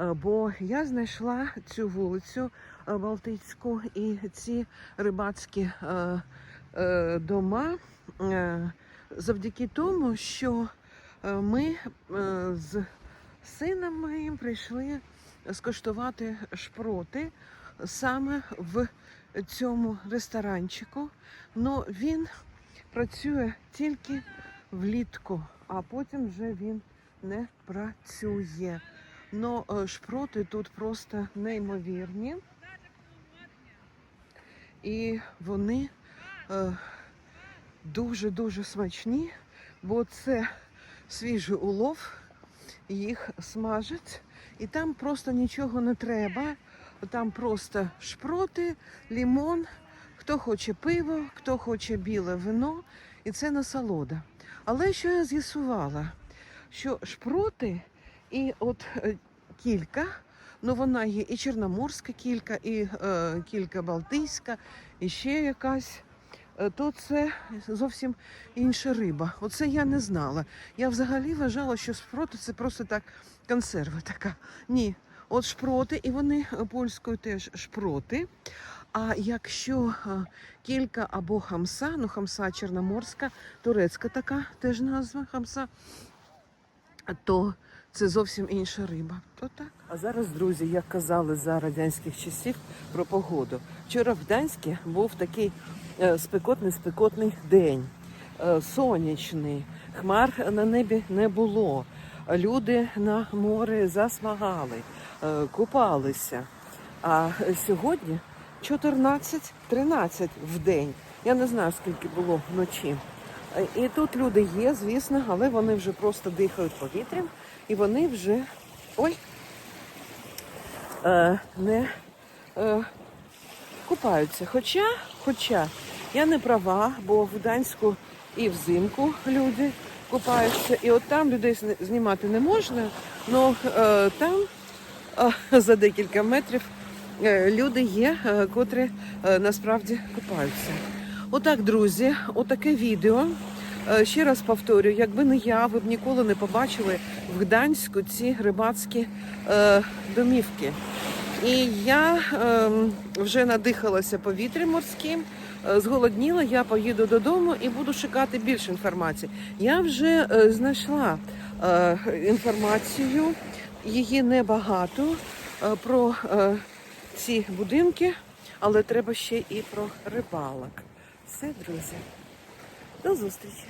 Е, Бо я знайшла цю вулицю е, Балтицьку і ці рибацькі е, дома завдяки тому, що ми з сином моїм прийшли скуштувати шпроти саме в цьому ресторанчику. Ну він працює тільки влітку, а потім вже він не працює. Ну, е, шпроти тут просто неймовірні. І вони е, дуже-дуже смачні, бо це свіжий улов, їх смажать, і там просто нічого не треба. Там просто шпроти, лімон, хто хоче пиво, хто хоче біле вино, і це насолода. Але що я з'ясувала, що шпроти і от е, кілька, ну вона є і чорноморська кілька, і е, кілька балтійська, і ще якась. е, То це зовсім інша риба. Оце я не знала. Я взагалі вважала, що шпроти це просто так консерва така. Ні, от шпроти, і вони е, польською теж шпроти. А якщо кілька або хамса, ну хамса чорноморська, турецька така теж назва хамса, то це зовсім інша риба. То так. А зараз, друзі, як казали за радянських часів про погоду. Вчора в Гданську був такий е, спекотний спекотний день, е, сонячний, хмар на небі не було. Люди на море засмагали, е, купалися. А сьогодні 14-13 в день. Я не знаю, скільки було вночі. Е, І тут люди є, звісно, але вони вже просто дихають повітрям і вони вже ой, е, не е, купаються. Хоча, хоча я не права, бо в Гданську і взимку люди купаються, і от там людей знімати не можна, але е, там е, за декілька метрів е, люди є, е, котрі е, насправді купаються. Отак, друзі, отаке відео. Е, Ще раз повторюю, якби не я, ви б ніколи не побачили в Гданську ці рибацькі е, домівки. І я ем, вже надихалася повітрям морським, е, зголодніла, я поїду додому і буду шукати більше інформації. Я вже е, знайшла е, інформацію, її небагато е, про е, ці будинки, але треба ще і про рибалок. Все, друзі, до зустрічі!